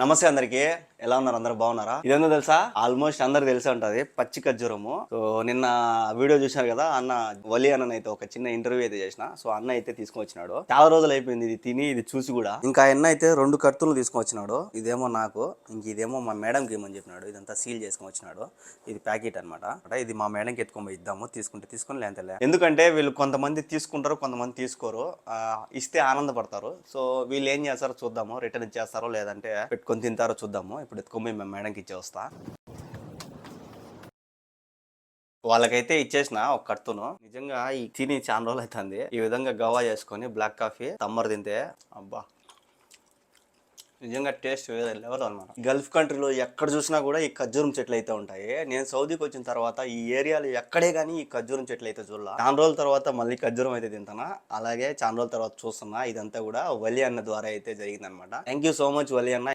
నమస్తే అందరికీ. ఎలా ఉన్నారు? అందరు బాగున్నారా? ఇదేందో తెలుసా? ఆల్మోస్ట్ అందరికి తెలిసే ఉంటది పచ్చి ఖర్జూరము. సో నిన్న వీడియో చూశారు కదా అన్న వలి అన్న అయితే ఒక చిన్న ఇంటర్వ్యూ అయితే చేసిన. సో అన్న అయితే తీసుకొచ్చినాడు. చాలా రోజులు అయిపోయింది ఇది తిని ఇది చూసి కూడా. ఇంకా అన్న అయితే రెండు కత్తులు తీసుకొచ్చినాడు. ఇదేమో నాకు ఇంక ఇదేమో మా మేడంకి ఏమని చెప్పినాడు. ఇదంతా సీల్ చేసుకొని వచ్చినాడు. ఇది ప్యాకెట్ అనమాట ఇది మా మేడంకి ఎత్తుకొని పోయి ఇద్దాము తీసుకుంటే తీసుకొని లేదంటే ఎందుకంటే వీళ్ళు కొంతమంది తీసుకుంటారు కొంతమంది తీసుకోరు. ఇస్తే ఆనందపడతారు. సో వీళ్ళు ఏం చేస్తారో చూద్దాము రిటర్న్ ఇచ్చేస్తారో లేదంటే పెట్టుకొని తింటారో చూద్దాము. ఇప్పుడు ఎత్తుకొని మేము మేడంకి ఇచ్చేస్తా. వాళ్ళకైతే ఇచ్చేసిన ఒక కట్టును నిజంగా ఈ తిని చాలా రోజులు అవుతుంది ఈ విధంగా గవా చేసుకొని బ్లాక్ కాఫీ తమ్మరు తింటే అబ్బా. నిజంగా టేస్ట్ వేరే లెవెల్ అనమాట గల్ఫ్ కంట్రీలో ఎక్కడ చూసినా కూడా ఈ ఖర్జూరం చెట్లు అయితే ఉంటాయి. నేను సౌదీకి వచ్చిన తర్వాత ఈ ఏరియాలో ఎక్కడే కానీ ఈ ఖర్జూరం చెట్లు అయితే చూడాల. చాలా రోజుల తర్వాత మళ్ళీ ఖర్జూరం అయితే తింటానా? అలాగే చాలా రోజుల తర్వాత చూస్తున్నా. ఇదంతా కూడా వలి అన్న ద్వారా అయితే జరిగిందనమాట thank you so much Vali అన్న.